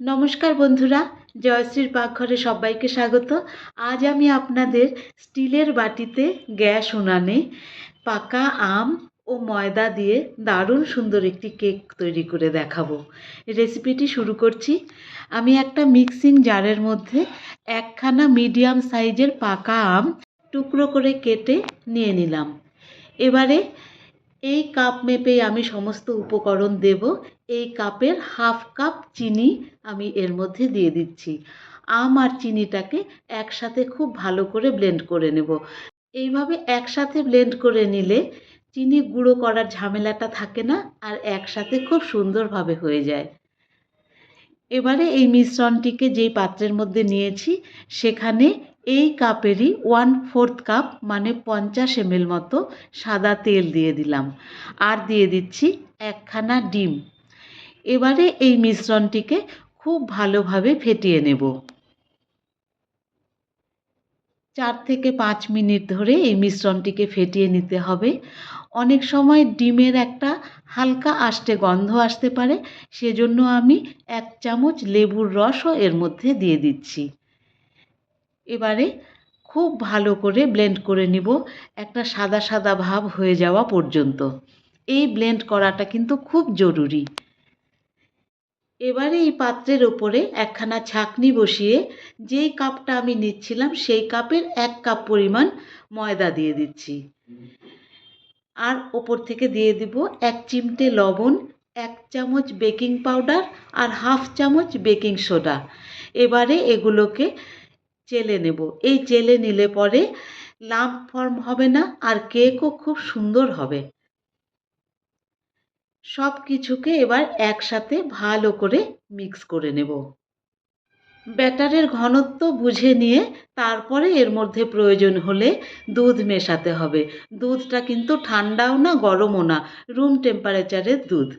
নমস্কার বন্ধুরা, জয়শ্রীর পাকঘরে সবাইকে স্বাগত। আজ আমি আপনাদের স্টিলের বাটিতে গ্যাস উনানে পাকা আম ও ময়দা দিয়ে দারুণ সুন্দর একটি কেক তৈরি করে দেখাবো। রেসিপিটি শুরু করছি। আমি একটা মিক্সিং জারের মধ্যে একখানা মিডিয়াম সাইজের পাকা আম টুকরো করে কেটে নিয়ে নিলাম। এবারে এই কাপ মেপেই আমি সমস্ত উপকরণ দেব। এই কাপের হাফ কাপ চিনি আমি এর মধ্যে দিয়ে দিচ্ছি। আম আর চিনিটাকে একসাথে খুব ভালো করে ব্লেন্ড করে নেব। এইভাবে একসাথে ব্লেন্ড করে নিলে চিনি গুঁড়ো করার ঝামেলাটা থাকে না আর একসাথে খুব সুন্দরভাবে হয়ে যায়। এবারে এই মিশ্রণটিকে যেই পাত্রের মধ্যে নিয়েছি, সেখানে এই কাপেরই ওয়ান ফোর্থ কাপ মানে পঞ্চাশ এমএল মতো সাদা তেল দিয়ে দিলাম। আর দিয়ে দিচ্ছি একখানা ডিম। এবারে এই মিশ্রণটিকে খুব ভালোভাবে ফেটিয়ে নেব। চার থেকে পাঁচ মিনিট ধরে এই মিশ্রণটিকে ফেটিয়ে নিতে হবে। অনেক সময় ডিমের একটা হালকা আষ্টে গন্ধ আসতে পারে, সেজন্য আমি এক চামচ লেবুর রসও এর মধ্যে দিয়ে দিচ্ছি। এবারে খুব ভালো করে ব্লেন্ড করে নিব। একটা সাদা সাদা ভাব হয়ে যাওয়া পর্যন্ত। এই ব্লেন্ড করাটা কিন্তু খুব জরুরি। এবারে এই পাত্রের ওপরে একখানা ছাকনি বসিয়ে যেই কাপটা আমি নিচ্ছিলাম সেই কাপের এক কাপ পরিমাণ ময়দা দিয়ে দিচ্ছি। আর ওপর থেকে দিয়ে দিব এক চিমটে লবণ, এক চামচ বেকিং পাউডার আর হাফ চামচ বেকিং সোডা। এবারে এগুলোকে চেলে নেব। এই চেলে নিলে পরে লাম্প ফর্ম হবে না আর কেকও খুব সুন্দর হবে। সব কিছুকে এবার একসাথে ভালো করে মিক্স করে নেব। ব্যাটারের ঘনত্ব বুঝে নিয়ে তারপরে এর মধ্যে প্রয়োজন হলে দুধ মেশাতে হবে। দুধটা কিন্তু ঠান্ডাও না, গরমও না রুম টেম্পারেচারের দুধ।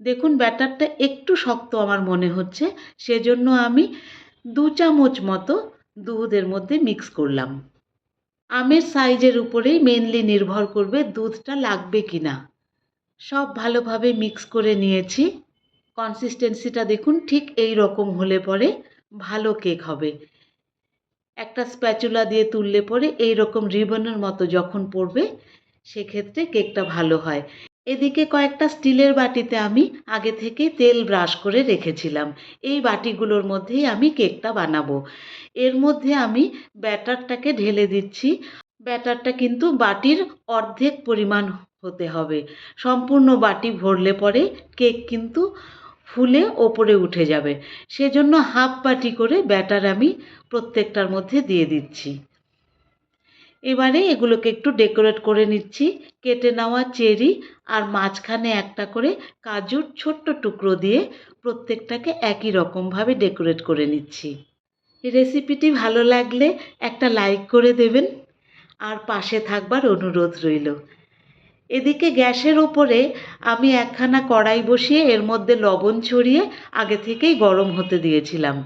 দেখুন, ব্যাটারটা একটু শক্ত আমার মনে হচ্ছে, সেজন্য আমি দু চামচ মতো দুধের মধ্যে মিক্স করলাম। আমের সাইজের উপরেই মেনলি নির্ভর করবে দুধটা লাগবে কি না সব ভালোভাবে মিক্স করে নিয়েছি। কনসিস্টেন্সিটা দেখুন ঠিক এই রকম হলে পরে ভালো কেক হবে। একটা স্প্যাচুলা দিয়ে তুললে পরে এই রকম রিবনের মতো যখন পড়বে, সেক্ষেত্রে কেকটা ভালো হয়। এদিকে কয়েকটা স্টিলের বাটিতে আমি আগে থেকে তেল ব্রাশ করে রেখেছিলাম। এই বাটিগুলোর মধ্যেই আমি কেকটা বানাবো। এর মধ্যে আমি ব্যাটারটাকে ঢেলে দিচ্ছি। ব্যাটারটা কিন্তু বাটির অর্ধেক পরিমাণ হতে হবে। সম্পূর্ণ বাটি ভরলে পরে কেক কিন্তু ফুলে ওপরে উঠে যাবে। সেজন্য হাফ বাটি করে ব্যাটার আমি প্রত্যেকটার মধ্যে দিয়ে দিচ্ছি। এবারে এগুলোকে একটু ডেকোরেট করে নিচ্ছি। কেটে নেওয়া চেরি আর মাঝখানে একটা করে কাজুর ছোট্ট টুকরো দিয়ে প্রত্যেকটাকে একই রকমভাবে ডেকোরেট করে নিচ্ছি। রেসিপিটি ভালো লাগলে একটা লাইক করে দেবেন। আর পাশে থাকবার অনুরোধ রইল। এদিকে গ্যাসের ওপরে আমি একখানা কড়াই বসিয়ে এর মধ্যে লবণ ছড়িয়ে আগে থেকেই গরম হতে দিয়েছিলাম।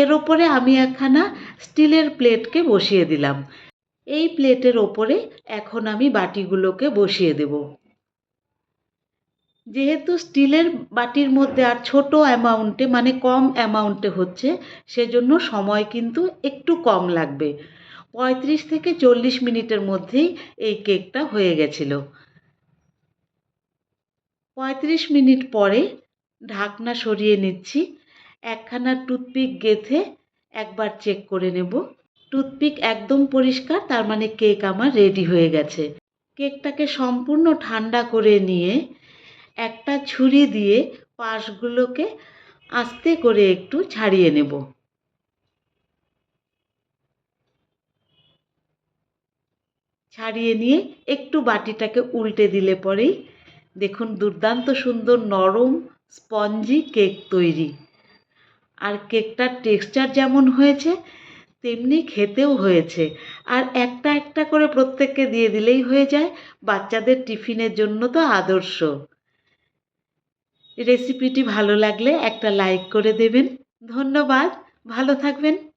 এর ওপরে আমি একখানা স্টিলের প্লেটকে বসিয়ে দিলাম। এই প্লেটের ওপরে এখন আমি বাটিগুলোকে বসিয়ে দেব। যেহেতু স্টিলের বাটির মধ্যে আর ছোট অ্যামাউন্টে মানে কম অ্যামাউন্টে হচ্ছে, সেজন্য সময় কিন্তু একটু কম লাগবে। পঁয়ত্রিশ থেকে চল্লিশ মিনিটের মধ্যেই এই কেকটা হয়ে গেছিল। পঁয়ত্রিশ মিনিট পরে ঢাকনা সরিয়ে নিচ্ছি। একখানা টুথপিক গেথে একবার চেক করে নেব। টুথপিক একদম পরিষ্কার, তার মানে কেক আমার রেডি হয়ে গেছে। কেকটাকে সম্পূর্ণ ঠান্ডা করে নিয়ে একটা ছুরি দিয়ে পাশগুলোকে আস্তে করে একটু ছাড়িয়ে নেব। ছাড়িয়ে নিয়ে একটু বাটিটাকে উল্টে দিলে পরেই দেখুন দুর্দান্ত সুন্দর নরম, স্পঞ্জি কেক তৈরি। আর কেকটার টেক্সচার যেমন হয়েছে তেমনি খেতেও হয়েছে। আর একটা একটা করে প্রত্যেককে দিয়ে দিলেই হয়ে যায়। বাচ্চাদের টিফিনের জন্য তো আদর্শ। রেসিপিটি ভালো লাগলে একটা লাইক করে দেবেন। ধন্যবাদ। ভালো থাকবেন।